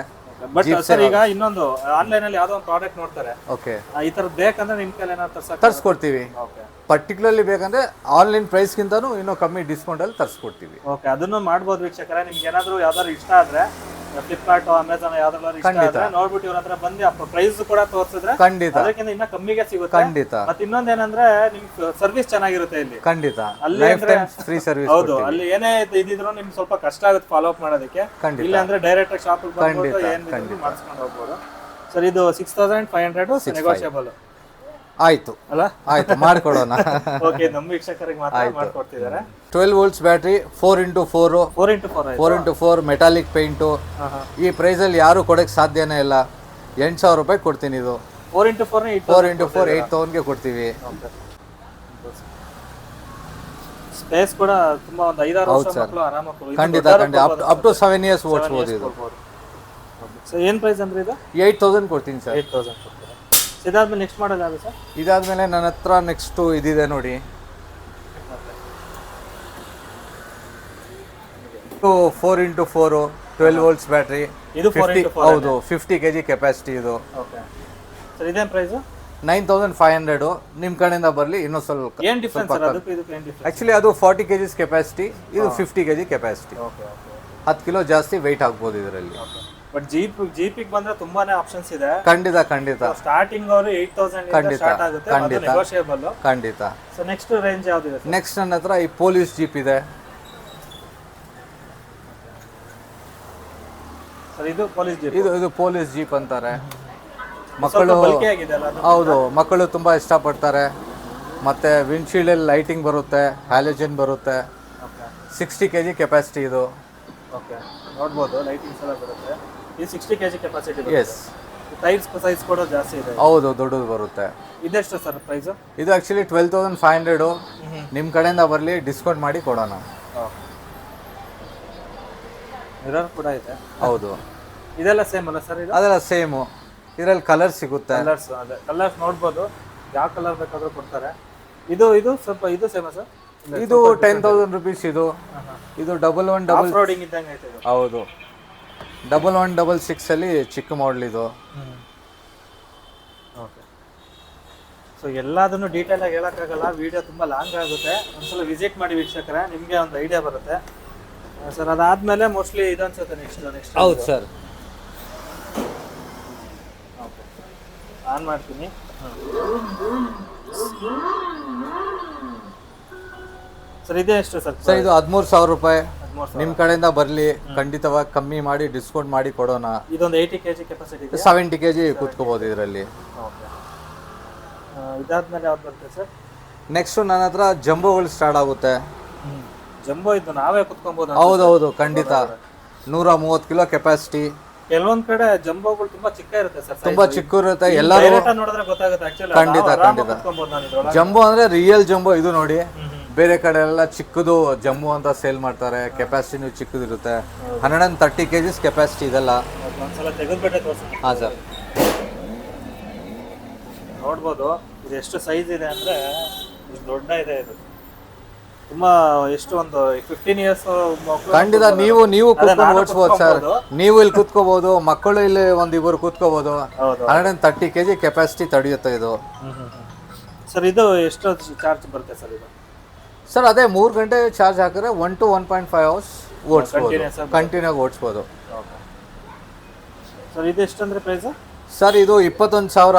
ಬಟ್ ಸರ್ ಈಗ ಇನ್ನೊಂದು ಆನ್ಲೈನ್ ಅಲ್ಲಿ ಯಾವ್ದೋ ಒಂದು ಪ್ರಾಡಕ್ಟ್ ನೋಡ್ತಾರೆ. ಓಕೆ ಈ ತರದ್ ಬೇಕಂದ್ರೆ ನಿಮ್ ಕೈಲಿ ಏನಾದ್ರು ತರ್ಸಕ್ ತರಿಸ್ಕೊಡ್ತೀವಿ. ಓಕೆ ಪರ್ಟಿಕ್ಯುಲರ್ಲಿ ಬೇಕಂದ್ರೆ ಆನ್ಲೈನ್ ಪ್ರೈಸ್ ಪ್ರೈಸ್ಗಿಂತನೂ ಇನ್ನೂ ಕಮ್ಮಿ ಡಿಸ್ಕೌಂಟಲ್ಲಿ ತರಿಸ್ಕೊಡ್ತೀವಿ. ಓಕೆ ಅದನ್ನು ಮಾಡ್ಬೋದು ವೀಕ್ಷಕರೇ. ನಿಮ್ಗೆ ಏನಾದ್ರು ಯಾವ್ದಾದ್ರು ಇಷ್ಟ ಆದ್ರೆ ಫ್ಲಿಪ್ಕಾರ್ಟ್ ಅಮೆಝಾನ್ ಯಾವ್ದಾದ್ರು ಇಷ್ಟ ಆದ್ರೆ ನೋಡ್ಬಿಟ್ಟು ಇವ್ರ ಹತ್ರ ಬಂದು ಪ್ರೈಸ್ ಕೂಡ ತೋರಿಸಿದ್ರೆ ಖಂಡಿತ. ಅದಕ್ಕಿಂತ ಇನ್ನ ಕಮ್ಮಿಗೆ ಸಿಗುತ್ತೆ. ಖಂಡಿತ. ಮತ್ತೆ ಇನ್ನೊಂದೇನಂದ್ರೆ ನಿಮ್ಗೆ ಸರ್ವಿಸ್ ಚೆನ್ನಾಗಿರುತ್ತೆ ಇಲ್ಲಿ. ಖಂಡಿತ. ಅಲ್ಲಿ ಫ್ರೀ ಸರ್ವಿಸ್ ಹೌದು ಅಲ್ಲಿ ಏನೇ ಇದಿದ್ರು ನಿಮ್ಗೆ ಸ್ವಲ್ಪ ಕಷ್ಟ ಆಗುತ್ತೆ ಫಾಲೋ ಅಪ್ ಮಾಡೋದಕ್ಕೆ. ಖಂಡಿತ. ಇಲ್ಲ ಅಂದ್ರೆ ಡೈರೆಕ್ಟ್ ಶಾಪ್ ಖಂಡಿತ, ಮಾಡಿಸ್ಕೊಂಡು ಹೋಗ್ಬೋದು. ಸರ್ ಇದು six thousand five hundred negotiable ಆಯ್ತು. ಅಲ್ಲ? ಆಯ್ತು ಮಾಡ್ಕೊಡೋಣ. ಓಕೆ ನಮ್ಮ ವೀಕ್ಷಕರಿಗೆ ಮಾತ್ರ ಮಾಡ್ಕೊಡ್ತಿದ್ದಾರೆ. Twelve volts battery four into four four into four four into four metallic paint ಈ ಪ್ರೈಸಲ್ಲಿ ಯಾರು ಕೊಡಕ್ಕೆ ಸಾಧ್ಯನೇ ಇಲ್ಲ. ಎಂಟು ಸಾವಿರ ರೂಪಾಯಿ ಕೊಡ್ತೀನಿ ಇದು. Four into four four into four eight ತೌಸಂಡ್ಗೆ ಕೊಡ್ತೀವಿ. ಸ್ಪೇಸ್ ಕೂಡ ತುಂಬಾ ಒಂದು ಐದಾರು ವರ್ಷ ಮಕ್ಕಳು ಆರಾಮಾಗಿ ಖಂಡಿತ ಖಂಡಿತ. ಅಪ್ ಟು ಸೆವೆನ್ ಇಯರ್ಸ್ ಓಡಿಸ್ಬೋದು ಇದು ಸೊ ಏನ್ ಪ್ರೈಸ್ ಅಂದ್ರೆ ಇದು? ಏಯ್ಟ್ ತೌಸಂಡ್ ಕೊಡ್ತೀನಿ ಸರ್. ಏಟ್ ತೌಸಂಡ್ ಇದಾದ್ಮೇಲೆ ನೆಕ್ಸ್ಟ್ ಮಾಡೋದು ಯಾವುದು ಸರ್? ಇದಾದ್ಮೇಲೆ ನನ್ನ ಹತ್ರ ನೆಕ್ಸ್ಟು ಇದಿದೆ ನೋಡಿ. Four into four twelve volts battery ಇದು ಫೋರ್ ಫಿಫ್ಟಿ ಇಂಟು ಫೋರ್ ಹೌದು ಫಿಫ್ಟಿ ಕೆ ಜಿ ಕೆಪಾಸಿಟಿ ಇದು. ಓಕೆ ಸರ್ ಇದೇನ್ price nine thousand five hundred ನಿಮ್ಮ ಕಡೆಯಿಂದ ಬರಲಿ ಇನ್ನೊಂದು ಸ್ವಲ್ಪ ಏನು ಡಿಫ್ರೆನ್ಸ್ ಸರ್ ಅದಕ್ಕೂ ಇದಕ್ಕೂ ಏನ್ ಡಿಫ್ರೆನ್ಸ್ ಆ್ಯಕ್ಚುಲಿ ಅದು ಫಾರ್ಟಿ ಕೆ ಜಿಸ್ ಕೆಪಾಸಿಟಿ ಇದು fifty K G capacity okay okay ಹತ್ತು ಕಿಲೋ ಜಾಸ್ತಿ ವೆಯ್ಟ್ ಆಗ್ಬೋದು ಇದರಲ್ಲಿ. ಬಟ್ ಜೀಪ್ ಜೀಪಿಗೆ ಬಂದ್ರೆ ತುಂಬಾನೇ ಆಪ್ಷನ್ಸ್ ಇದೆ. ಖಂಡಿತ ಖಂಡಿತ. ಸ್ಟಾರ್ಟಿಂಗ್ ಅವರು ಏಟ್ ತೌಸಂಡ್ ಖಂಡಿತ, ಸ್ಟಾರ್ಟ್ ಆಗುತ್ತೆ. ಖಂಡಿತ. ನೆಗೋಷಿಯಬಲ್ ಖಂಡಿತ. ಸೊ ನೆಕ್ಸ್ಟ್ ರೇಂಜ್ ಯಾವ್ದಿದೆ ಸರ್ ನೆಕ್ಸ್ಟ್ ನನ್ನ ಹತ್ರ ಈ ಪೊಲೀಸ್ ಜೀಪ್ ಇದೆ. ಸರ್ ಇದು ಪೊಲೀಸ್ ಜೀಪ್ ಇದು ಇದು ಪೊಲೀಸ್ ಜೀಪ್ ಅಂತಾರೆ. ಮಕ್ಕಳು ಹೌದು ಮಕ್ಕಳು ತುಂಬಾ ಇಷ್ಟಪಡ್ತಾರೆ. ವಿಂಡ್‌ಶೀಲ್ಡ್ ಅಲ್ಲಿ ಲೈಟಿಂಗ್ ಬರುತ್ತೆ ಹ್ಯಾಲೋಜನ್ ಬರುತ್ತೆ. ಸಿಕ್ಸ್ಟಿ ಕೆ ಜಿ ಕೆಪಾಸಿಟಿ ಇದು. ಓಕೆ ನೋಡ್ಬೋದು ಲೈಟಿಂಗ್ಸ್ ಎಲ್ಲ ಬರುತ್ತೆ. ಇದು sixty K G capacity yes tyres size ಕೂಡ ಜಾಸ್ತಿ ಇದೆ. ಹೌದು ದೊಡ್ಡದು ಬರುತ್ತೆ. ಇದೆಷ್ಟು ಸರ್ ಪ್ರೈಸು ಇದು actually twelve thousand five hundred ನಿಮ್ಮ ಕಡೆಯಿಂದ ಬರಲಿ ಡಿಸ್ಕೌಂಟ್ ಮಾಡಿ ಕೊಡೋಣ. ಮಿರರ್ ಕೂಡ ಇದೆ. ಹೌದು. ಇದೆಲ್ಲ ಸೇಮ್ ಅಲ್ಲ ಸರ್ ಇದು? ಅದೆಲ್ಲ ಸೇಮ್ ಇದರಲ್ಲಿ ಕಲರ್ ಸಿಗುತ್ತೆ. ಕಲರ್ಸ್ ಅದೇ. ಕಲರ್ಸ್ ನೋಡ್ಬೋದು. ಯಾವ ಕಲರ್ ಬೇಕಾದರೂ ಕೊಡ್ತಾರೆ. ಇದು ಇದು ಸ್ವಲ್ಪ ಇದು ಸೇಮ ಸರ್ ಇದು ಟೆನ್ ತೌಸಂಡ್ ರುಪೀಸ್ ಇದು. ಇದು ಡಬಲ್ ಒನ್ ಡಬಲ್ ರೋಡಿಂಗ್ ಇದ್ದಂಗೆ ಹೌದು. ಡಬಲ್ ಒನ್ ಡಬಲ್ ಸಿಕ್ಸಲ್ಲಿ ಚಿಕ್ಕ ಮಾಡಲ್ ಇದು. ಓಕೆ ಸೊ ಎಲ್ಲದನ್ನು ಡೀಟೇಲ್ ಆಗಿ ಹೇಳೋಕ್ಕಾಗಲ್ಲ. ವಿಡಿಯೋ ತುಂಬ ಲಾಂಗ್ ಆಗುತ್ತೆ. ಒಂದ್ಸಲ ವಿಸಿಟ್ ಮಾಡಿ ವೀಕ್ಷಕರೇ ನಿಮಗೆ ಒಂದು ಐಡಿಯಾ ಬರುತ್ತೆ. ಸರ್ ಅದಾದ್ಮೇಲೆ ಮೋಸ್ಟ್ಲಿ ಇದು ಅನ್ಸುತ್ತೆ ನೆಕ್ಸ್ಟ್ ನೆಕ್ಸ್ಟ್ ಹೌದು ಸರ್ ಓಕೆ ಆನ್ ಮಾಡ್ತೀನಿ. ಸರ್ ಇದೆ ಎಷ್ಟು ಸರ್ ಸರ್ ಇದು ಹದಿಮೂರು ಸಾವಿರ ರೂಪಾಯಿ. ನಿಮ್ಮ ಕಡೆಯಿಂದ ಬರ್ಲಿ ಖಂಡಿತವಾಗಿ ಕಮ್ಮಿ ಮಾಡಿ ಡಿಸ್ಕೌಂಟ್ ಮಾಡಿ ಕೊಡೋಣ. ಇದೊಂದು ಏಯ್ಟಿ ಕೆ ಜಿ ಕೆಪಾಸಿಟಿ ಇದೆ ಸೆವೆಂಟಿ ಕೆ ಜಿ ಕೂತ್ಕೋಬೋದು ಇದರಲ್ಲಿ. ಇದಾದ್ಮೇಲೆ ಯಾವ್ದು ಬರುತ್ತೆ ಸರ್? ನೆಕ್ಸ್ಟ್ ನನ್ನ ಹತ್ರ ಜಂಬೋಗಳು ಸ್ಟಾರ್ಟ್ ಆಗುತ್ತೆ. ಜಂಬೋ ಇದ್ದು ನಾವೇ ಕುತ್ಕೊಬೋದು ಹೌದೌದು ಖಂಡಿತ. ನೂರ ಮೂವತ್ತು ಕಿಲೋ ಕೆಪಾಸಿಟಿ ಕೆಲವೊಂದ್ ಕಡೆ ಜಂಬೋಗಳು ತುಂಬಾ ಚಿಕ್ಕ ಇರುತ್ತೆ ಸರ್ ತುಂಬಾ ಚಿಕ್ಕ ಇರುತ್ತೆ ಎಲ್ಲರೂ ನೋಡಿದ್ರೆ ಗೊತ್ತಾಗುತ್ತೆ ಖಂಡಿತ, ಖಂಡಿತ. ಜಂಬೋ ಅಂದ್ರೆ ರಿಯಲ್ ಜಂಬೋ ಇದು ನೋಡಿ. ಬೇರೆ ಕಡೆ ಎಲ್ಲ ಚಿಕ್ಕದು ಜಮ್ಮು ಅಂತ ಸೇಲ್ ಮಾಡ್ತಾರೆ ಕೆಪಾಸಿಟಿನೂ ಚಿಕ್ಕದಿರುತ್ತೆ. Hundred and thirty K Gs capacity ಇದೆಲ್ಲ. ಒಂದ್ಸಲ ತೆಗೆದ್ಬಿಟ್ಟೆ ಹಾಂ ಸರ್. ನೋಡ್ಬೋದು ಇದು ಎಷ್ಟು ಸೈಜ್ ಇದೆ ಅಂದ್ರೆ ದೊಡ್ಡ ಇದೆ ಇದು. ತುಂಬ ಎಷ್ಟು ಒಂದು ಫಿಫ್ಟೀನ್ ಇಯರ್ಸ್ ಖಂಡಿತ ನೀವು ನೀವು ಕೂತ್ಕೊಂಡು ಓಡಿಸ್ಬೋದು ಸರ್. ನೀವು ಇಲ್ಲಿ ಕೂತ್ಕೋಬಹುದು ಮಕ್ಕಳು ಇಲ್ಲಿ ಒಂದಿಬ್ಬರು ಕೂತ್ಕೋಬಹುದು ಹೌದು. Hundred and thirty K G capacity ತಡೆಯುತ್ತೆ ಇದು ಸರ್ ಇದು ಎಷ್ಟು ಚಾರ್ಜ್ ಬರುತ್ತೆ ಸರ್ ಇದು? ಸರ್ ಅದೇ ಮೂರು ಗಂಟೆ ಚಾರ್ಜ್ ಹಾಕಿದ್ರೆ one to one point five hours ಓಡಿಸ್ಬೋದು. Continue ಆಗಿ ಓಡಿಸ್ಬೋದು. ಸರ್ ಇದು ಎಷ್ಟಂದ್ರೆ ಪ್ರೈಸ್ ಸರ್ ಇದು ಇಪ್ಪತ್ತೊಂದು ಸಾವಿರ.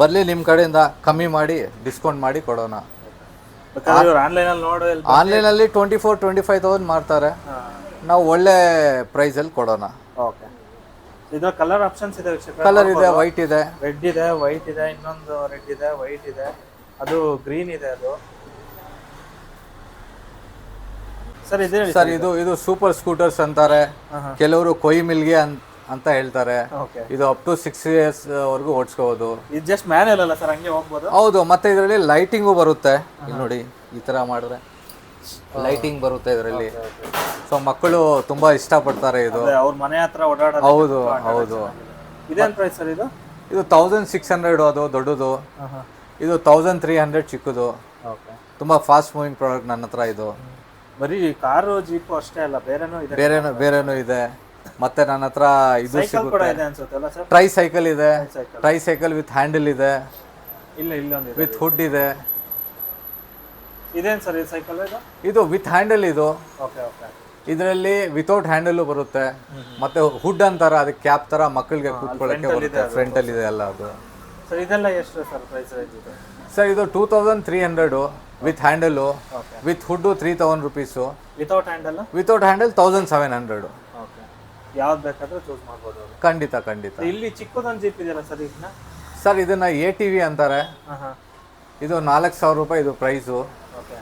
ಬರಲಿ ನಿಮ್ಮ ಕಡೆಯಿಂದ. ಕಮ್ಮಿ ಮಾಡಿ ಡಿಸ್ಕೌಂಟ್ ಮಾಡಿ ಕೊಡೋಣ. ಆನ್ಲೈನಲ್ಲಿ twenty four twenty five thousand ಮಾಡ್ತಾರೆ ನಾವು ಒಳ್ಳೆ ಪ್ರೈಸಲ್ಲಿ ಕೊಡೋಣ. ಓಕೆ. ಇದು ಕಲರ್ ಆಪ್ಷನ್ಸ್ ಇದೆ ಕಲರ್ ಇದೆ ವೈಟ್ ಇದೆ. ರೆಡ್ ಇದೆ ವೈಟ್ ಇದೆ ಇನ್ನೊಂದು ರೆಡ್ ಇದೆ ವೈಟ್ ಇದೆ. ಅದು ಗ್ರೀನ್ ಇದೆ ಅದು. ಸರ್ ಇದೆ ಸರ್ ಇದು ಇದು ಸೂಪರ್ ಸ್ಕೂಟರ್ಸ್ ಅಂತಾರೆ. ಕೆಲವರು ಕೊಯ್ ಮಿಲ್ಗೆ ಅಂತ ಹೇಳ್ತಾರೆ. ಇದು ಅಪ್ ಟು ಸಿಕ್ಸ್ ಇಯರ್ಸ್ ವರ್ಗು ಓಡಿಸ್ಕೋಬಹುದು ಇದು ಜಸ್ಟ್ ಮ್ಯಾನುಯಲ್ ಅಲ್ಲ ಸರ್ ಹಂಗೆ ಹೋಗ್ಬೋದು? ಹೌದು ಮತ್ತೆ ಇದರಲ್ಲಿ ಲೈಟಿಂಗು ಬರುತ್ತೆ. ಇಲ್ಲಿ ನೋಡಿ ಈ ತರ ಮಾಡಿದ್ರೆ. ಲೈಟಿಂಗ್ ಬರುತ್ತೆ ಇದರಲ್ಲಿ. ಸೊ ಮಕ್ಕಳು ತುಂಬಾ ಇಷ್ಟಪಡ್ತಾರೆ ಇದು. ಅವ್ರ ಮನೆ ಹತ್ರ ಓಡಾಡೋದು ಹೌದು ಹೌದು. ಇದೇನ್ ಪ್ರೈಸ್ ಸರ್ ಇದು? ಇದು ತೌಸಂಡ್ ಸಿಕ್ಸ್ ಹಂಡ್ರೆಡ್ ಅದು ದೊಡ್ಡದು. ಇದು ತೌಸಂಡ್ ತ್ರೀ ಹಂಡ್ರೆಡ್ ಚಿಕ್ಕದು. ತುಂಬಾ ಫಾಸ್ಟ್ ಮೂವಿಂಗ್ ಪ್ರಾಡಕ್ಟ್ ನನ್ನ ಹತ್ರ ಇದು. ಬರೀ ಕಾರು ಜೀಪು ಅಷ್ಟೇ ಅಲ್ಲ ಬೇರೆನೂ ಇದೆ. ಬೇರೆನು ಬೇರೆನೂ ಇದೆ. ಮತ್ತೆ ನನ್ನ ಹತ್ರ ಇದು ಸೈಕಲ್ ಕೂಡ ಇದೆ ಸರ್? ಟ್ರೈ ಸೈಕಲ್ ಇದೆ. Cycle tricycle with handle ಇದೆ. ಇಲ್ಲ ಇಲ್ಲ ಇದೆ ವಿತ್ ಹುಡ್ ಇದೆ. ಇದೇನ್ ಸರ್ ಇದು ಸೈಕಲ್ ಇದು? ಇದು ವಿತ್ ಹ್ಯಾಂಡಲ್ ಇದು. ಓಕೆ ಓಕೆ ಇದರಲ್ಲಿ ವಿತೌಟ್ ಹ್ಯಾಂಡಲ್ ಬರುತ್ತೆ. ಮತ್ತೆ ಹುಡ್ ಅಂತಾರ ಅದಕ್ಕೆ ಕ್ಯಾಪ್ ತರ ಮಕ್ಕಳಿಗೆ ಕೂತ್ಕೊಳ್ಳಕ್ಕೆ ಬರುತ್ತೆ. ಫ್ರಂಟ್ ಅಲ್ಲಿ ಇದೆ ಅಲ್ಲ ಅದು. ಸರ್ ಇದೆಲ್ಲ ಎಷ್ಟು ಸರ್ ಪ್ರೈಸ್ ರೇಂಜ್ ಇದೆ? ಸರ್ ಇದು two thousand three hundred with handle with hood three thousand rupees without handle without handle thousand seven hundred okay. ಯಾವ್ದು ಬೇಕಾದ್ರೂ ಚೂಸ್ ಮಾಡ್ಬೋದು ಅವ್ರು. ಖಂಡಿತ ಖಂಡಿತ. ಇಲ್ಲಿ ಚಿಕ್ಕದೊಂದು ಜೀಪ್ ಇದೆಯಲ್ಲ ಸರ್ ಇದನ್ನ? ಸರ್ ಇದನ್ನ ಎ ಟಿ ವಿ ಅಂತಾರೆ. ಹಾಂ ಹಾಂ. ಇದು ನಾಲ್ಕು ಸಾವಿರ ರೂಪಾಯಿ ಇದು ಪ್ರೈಸು ಓಕೆ.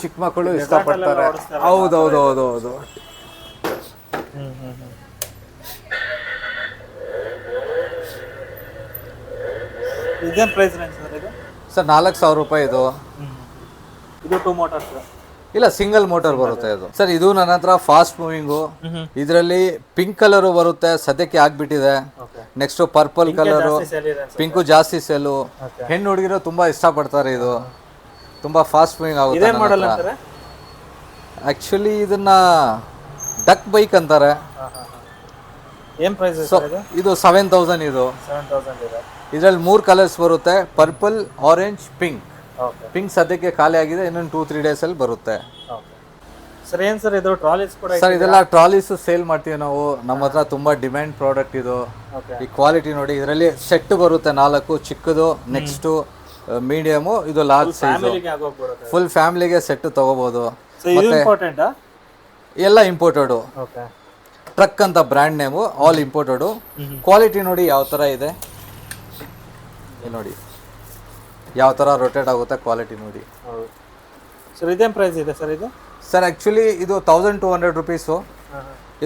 ಚಿಕ್ಕ ಮಕ್ಕಳು ಇಷ್ಟಪಡ್ತಾರೆ. ಹೌದು ಹೌದು ಹೌದು ಹೌದು. ಇದೇನು ಪ್ರೈಸ್ ರೇಂಜ್ ಸರ್ ನಾಲ್ಕು ಸಾವಿರ ರೂಪಾಯಿ ಇದು. ಇದು ಟೂ ಮೋಟರ್ಸ್ ಇಲ್ಲ ಸಿಂಗಲ್ ಮೋಟರ್ ಬರುತ್ತೆ ಇದು. ಸರ್ ಇದು ನನ್ನ ಹತ್ರ ಫಾಸ್ಟ್ ಮೂವಿಂಗು ಇದರಲ್ಲಿ ಪಿಂಕ್ ಕಲರು ಬರುತ್ತೆ ಸದ್ಯಕ್ಕೆ ಆಗ್ಬಿಟ್ಟಿದೆ. Next purple colour. ಪಿಂಕು ಜಾಸ್ತಿ ಸೆಲ್ಲು ಹೆಣ್ಣು ಹುಡುಗಿರು ತುಂಬಾ ಇಷ್ಟಪಡ್ತಾರೆ ಇದು. ತುಂಬಾ ಫಾಸ್ಟ್ ಮೂವಿಂಗ್ ಆಗುತ್ತೆ ಆಕ್ಚುಲಿ ಇದನ್ನ ಡಕ್ ಬೈಕ್ ಅಂತಾರೆ. ಇದು ಸೆವೆನ್ ತೌಸಂಡ್ ಇದೆ. ಇದರಲ್ಲಿ ಮೂರು ಕಲರ್ಸ್ ಬರುತ್ತೆ. ಪರ್ಪಲ್ ಆರೆಂಜ್ ಪಿಂಕ್ ಪಿಂಕ್ ಸದ್ಯಕ್ಕೆ ಖಾಲಿ ಆಗಿದೆ ಇನ್ನೊಂದು ಟೂ ತ್ರೀ ಡೇಸ್ ಅಲ್ಲಿ ಬರುತ್ತೆ. ಸರ್ ಏನು ಸರ್ ಇದು ಟ್ರಾಲಿಸ್ ಕೂಡ ಸರ್ ಇದೆಲ್ಲ ಟ್ರಾಲಿಸ್ ಸೇಲ್ ಮಾಡ್ತೀವಿ ನಾವು. ನಮ್ಮ ಹತ್ರ ತುಂಬಾ ಡಿಮ್ಯಾಂಡ್ ಪ್ರಾಡಕ್ಟ್ ಇದು. ಈ ಕ್ವಾಲಿಟಿ ನೋಡಿ ಇದರಲ್ಲಿ ಸೆಟ್ ಬರುತ್ತೆ ನಾಲ್ಕು ಚಿಕ್ಕದು ನೆಕ್ಸ್ಟ್ ಮೀಡಿಯಮು ಇದು ಲಾರ್ಜ್ ಸೈಜ್ ಫುಲ್ ಫ್ಯಾಮಿಲಿಗೆ ಸೆಟ್ ತಗೋಬಹುದು ಎಲ್ಲ ಇಂಪೋರ್ಟೆಡು ಓಕೆ ಟ್ರಕ್ ಅಂತ brand name all imported quality ನೋಡಿ ಯಾವ ಥರ ಇದೆ. ಇಲ್ಲಿ ನೋಡಿ. ಯಾವ ಥರ ರೊಟೇಟ್ ಆಗುತ್ತೆ ಕ್ವಾಲಿಟಿ ನೋಡಿ. ಹೌದು. ಸರ್ ಇದೇನು ಪ್ರೈಸ್ ಇದೆ ಸರ್ ಇದು? ಸರ್ ಆ್ಯಕ್ಚುಲಿ ಇದು ತೌಸಂಡ್ ಟೂ ಹಂಡ್ರೆಡ್ ರುಪೀಸು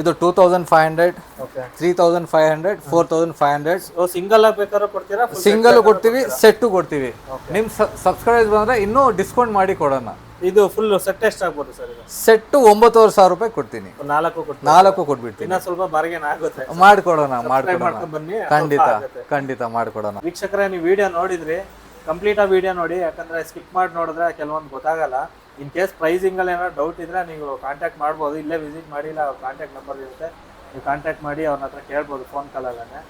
ಇದು two thousand five hundred okay three thousand five hundred four thousand five hundred single ಬೇಕಾದ್ರೂ ಕೊಡ್ತೀರಾ ಸಿಂಗಲ್ ಕೊಡ್ತೀವಿ ಸೆಟ್ಟು ಕೊಡ್ತೀವಿ. ನಿಮ್ಮ ಸಬ್ಸ್ಕ್ರೈಬ್ ಬಂದರೆ ಇನ್ನೂ ಡಿಸ್ಕೌಂಟ್ ಮಾಡಿ ಕೊಡೋಣ. ಇದು ಫುಲ್ ಸೆಟ್ ಎಷ್ಟು ಆಗ್ಬೋದು ಸರ್ ಇದು. ಸೆಟ್ಟು ಒಂಬತ್ತುವರೆ ಸಾವಿರ ರೂಪಾಯಿ ಕೊಡ್ತೀನಿ. ನಾಲ್ಕು ಕೊಟ್ಟು ನಾಲ್ಕು ಕೊಟ್ಬಿಡ್ತೀನಿ. ಇನ್ನ ಸ್ವಲ್ಪ ಬಾರ್ಗೇನ್ ಆಗುತ್ತೆ? ಮಾಡ್ಕೊಡೋಣ ಮಾಡ್ಕೊಡೋಣ. ಮಾಡ್ಕೊಂಡು ಬನ್ನಿ ಖಂಡಿತ ಆಗುತ್ತೆ. ಖಂಡಿತ ಮಾಡ್ಕೊಡೋಣ. ವೀಕ್ಷಕರೇ ನೀವು ವಿಡಿಯೋ ನೋಡಿದ್ರಿ ಕಂಪ್ಲೀಟ್ ಆ ವಿಡಿಯೋ ನೋಡಿ ಯಾಕಂದ್ರೆ ಸ್ಕಿಪ್ ಮಾಡಿ ನೋಡಿದ್ರೆ ಕೆಲವೊಂದು ಗೊತ್ತಾಗಲ್ಲ. ಇನ್ ಕೇಸ್ ಪ್ರೈಸಿಂಗ್ ಅಲ್ಲಿ ಏನಾದ್ರು ಡೌಟ್ ಇದ್ರೆ ನೀವು ಕಾಂಟ್ಯಾಕ್ಟ್ ಮಾಡ್ಬೋದು. ಇಲ್ಲೇ ವಿಸಿಟ್ ಮಾಡಿ ಇಲ್ಲ ಕಾಂಟ್ಯಾಕ್ಟ್ ನಂಬರ್ ಇರುತ್ತೆ ನೀವು ಕಾಂಟ್ಯಾಕ್ಟ್ ಮಾಡಿ ಅವ್ರ ಹತ್ರ ಕೇಳ್ಬೋದು ಫೋನ್ ಕಾಲಲ್ಲೇ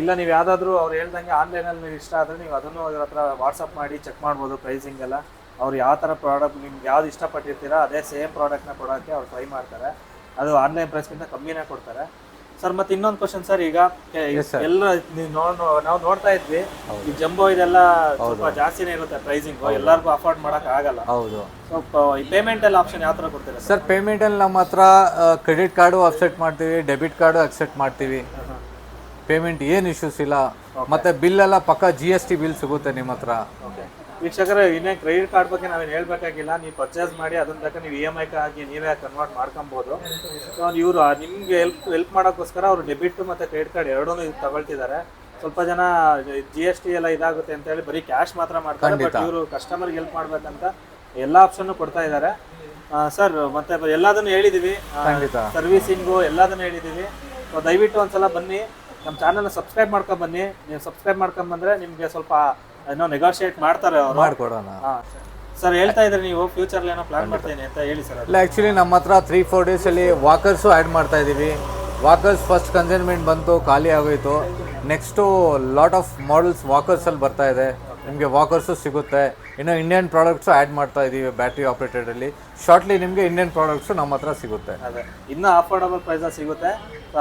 ಇಲ್ಲ ನೀವು ಯಾವ್ದಾದ್ರು ಅವ್ರು ಹೇಳ್ದಂಗೆ ಆನ್ಲೈನಲ್ಲಿ ನೀವು ಇಷ್ಟ ಆದರೆ ನೀವು ಅದನ್ನು ಅವ್ರ ಹತ್ರ ವಾಟ್ಸಪ್ ಮಾಡಿ ಚೆಕ್ ಮಾಡ್ಬೋದು ಪ್ರೈಸಿಂಗ್ ಎಲ್ಲ. ಅವ್ರು ಯಾವ ಥರ ಪ್ರಾಡಕ್ಟ್ ನಿಮ್ಗೆ ಯಾವ್ದು ಇಷ್ಟಪಟ್ಟಿರ್ತೀರಾ ಅದೇ ಸೇಮ್ ಪ್ರಾಡಕ್ಟ್ನ ಕೊಡೋಕ್ಕೆ ಅವ್ರು ಟ್ರೈ ಮಾಡ್ತಾರೆ. ಅದು ಆನ್ಲೈನ್ ಪ್ರೈಸ್ಗಿಂತ ಕಮ್ಮಿನೇ ಕೊಡ್ತಾರೆ. ಸರ್ ಮತ್ತೆ ಇನ್ನೊಂದು ಕ್ವಶನ್ ಸರ್ ಈಗ ಎಲ್ಲ ನೀವು ನೋಡ್ ನಾವು ನೋಡ್ತಾ ಇದ್ವಿ ಈ ಜಂಬೋ ಇದೆಲ್ಲ ಸ್ವಲ್ಪ ಜಾಸ್ತಿನೇ ಇರುತ್ತೆ ಪ್ರೈಸಿಂಗ್ ಎಲ್ಲರಿಗೂ ಅಫೋರ್ಡ್ ಮಾಡಕ್ ಆಗಲ್ಲ. ಹೌದು. ಪೇಮೆಂಟ್ ಅಲ್ಲಿ ಆಪ್ಷನ್ ಯಾವ ತರ ಕೊಡ್ತೀರಾ ಸರ್ ಪೇಮೆಂಟ್ ಅಲ್ಲಿ ನಮ್ಮ ಹತ್ರ ಕ್ರೆಡಿಟ್ ಕಾರ್ಡು ಅಕ್ಸೆಪ್ಟ್ ಮಾಡ್ತೀವಿ ಡೆಬಿಟ್ ಕಾರ್ಡು ಅಕ್ಸೆಪ್ಟ್ ಮಾಡ್ತೀವಿ. ಪೇಮೆಂಟ್ ಏನು ಇಶ್ಯೂಸ್ ಇಲ್ಲ. ಮತ್ತೆ ಬಿಲ್ ಎಲ್ಲ ಪಕ್ಕ ಜಿ ಎಸ್ ಟಿ ಬಿಲ್ ಸಿಗುತ್ತೆ ನಿಮ್ಮ ಹತ್ರ. ಓಕೆ ವೀಕ್ಷಕರೇ ಇನ್ನೇ ಕ್ರೆಡಿಟ್ ಕಾರ್ಡ್ ಬಗ್ಗೆ ನಾವೇನು ಹೇಳ್ಬೇಕಾಗಿಲ್ಲ. ನೀವು ಪರ್ಚೇಸ್ ಮಾಡಿ ಅದನ್ನ ತಕ್ಕ ನೀವು ಇ ಎಂ ಐ ಆಗಿ ನೀವೇ ಕನ್ವರ್ಟ್ ಮಾಡ್ಕೊಬೋದು. ಸೊ ಇವರು ನಿಮ್ಗೆ ಹೆಲ್ಪ್ ಹೆಲ್ಪ್ ಮಾಡೋಕ್ಕೋಸ್ಕರ ಅವರು ಡೆಬಿಟ್ ಮತ್ತು ಕ್ರೆಡಿಟ್ ಕಾರ್ಡ್ ಎರಡೂ ತಗೊಳ್ತಿದ್ದಾರೆ. ಸ್ವಲ್ಪ ಜನ ಜಿ ಎಸ್ ಟಿ ಎಲ್ಲ ಇದಾಗುತ್ತೆ ಅಂತ ಹೇಳಿ ಬರೀ ಕ್ಯಾಶ್ ಮಾತ್ರ ಮಾಡ್ತಾರೆ ಬಟ್ ಇವರು ಕಸ್ಟಮರ್ಗೆ ಹೆಲ್ಪ್ ಮಾಡ್ಬೇಕಂತ ಎಲ್ಲ ಆಪ್ಷನ್ ಕೊಡ್ತಾ ಇದ್ದಾರೆ. ಸರ್ ಮತ್ತೆ ಎಲ್ಲದನ್ನು ಹೇಳಿದೀವಿ. ಸರ್ವಿಸಿಂಗು ಎಲ್ಲದನ್ನು ಹೇಳಿದೀವಿ. ಸೊ ದಯವಿಟ್ಟು ಒಂದ್ಸಲ ಬನ್ನಿ. ನಮ್ಮ ಚಾನಲ್ನ ಸಬ್ಸ್ಕ್ರೈಬ್ ಮಾಡ್ಕೊಂಡ್ ಬನ್ನಿ. ನೀವು ಸಬ್ಸ್ಕ್ರೈಬ್ ಮಾಡ್ಕೊಂಡ್ ಬಂದ್ರೆ ನಿಮಗೆ ಸ್ವಲ್ಪ ಏನೋ ನೆಗೋಷಿಯೇಟ್ ಮಾಡ್ತಾರೆ ಅವರು. ಮಾಡ್ಕೊಡೋಣ. ಸರ್. ಹೇಳ್ತಾ ಇದ್ರೆ ನೀವು ಫ್ಯೂಚರ್ ಏನೋ ಪ್ಲಾನ್ ಮಾಡ್ತೀನಿ ಅಂತ ಹೇಳಿ ಸರ್ ಇಲ್ಲ ಆ್ಯಕ್ಚುಲಿ ನಮ್ಮ ಹತ್ರ ತ್ರೀ ಫೋರ್ ಡೇಸಲ್ಲಿ ವಾಕರ್ಸು ಆ್ಯಡ್ ಮಾಡ್ತಾ ಇದ್ದೀವಿ ವಾಕರ್ಸ್ ಫಸ್ಟ್ ಕನ್ಸೈನ್ಮೆಂಟ್ ಬಂತು ಖಾಲಿ ಆಗೋಯ್ತು. ನೆಕ್ಸ್ಟು ಲಾಟ್ ಆಫ್ ಮಾಡಲ್ಸ್ ವಾಕರ್ಸಲ್ಲಿ ಬರ್ತಾ ಇದೆ. ನಿಮಗೆ ವಾಕರ್ಸು ಸಿಗುತ್ತೆ. ಇನ್ನು ಇಂಡಿಯನ್ ಪ್ರಾಡಕ್ಟ್ಸು ಆ್ಯಡ್ ಮಾಡ್ತಾ ಇದ್ದೀವಿ ಬ್ಯಾಟ್ರಿ ಆಪ್ರೇಟೆಡಲ್ಲಿ ಶಾರ್ಟ್ಲಿ ನಿಮಗೆ ಇಂಡಿಯನ್ ಪ್ರಾಡಕ್ಟ್ಸು ನಮ್ಮ ಹತ್ರ ಸಿಗುತ್ತೆ. ಅದೇ. ಇನ್ನೂ ಅಫೋರ್ಡಬಲ್ ಪ್ರೈಸಲ್ಲಿ ಸಿಗುತ್ತೆ.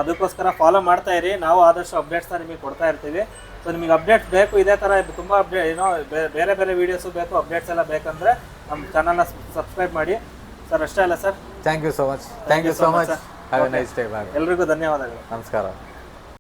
ಅದಕ್ಕೋಸ್ಕರ ಫಾಲೋ ಮಾಡ್ತಾ ಇರಿ. ನಾವು ಆದಷ್ಟು ಅಪ್ಡೇಟ್ಸ್ನ ನಿಮಗೆ ಕೊಡ್ತಾ ಇರ್ತೀವಿ. ಸೊ ನಿಮಗೆ ಅಪ್ಡೇಟ್ಸ್ ಬೇಕು ಇದೇ ಥರ ತುಂಬ ಅಪ್ಡೇಟ್ ಏನೋ ಬೇರೆ ಬೇರೆ ವೀಡಿಯೋಸು ಬೇಕು ಅಪ್ಡೇಟ್ಸ್ ಎಲ್ಲ ಬೇಕಂದರೆ ನಮ್ಮ ಚಾನಲ್ನ ಸಬ್ಸ್ಕ್ರೈಬ್ ಮಾಡಿ. ಸರ್ ಅಷ್ಟೇ ಅಲ್ಲ sir thank you so much thank you so much have a nice day bye ಎಲ್ರಿಗೂ ಧನ್ಯವಾದಗಳು. ನಮಸ್ಕಾರ.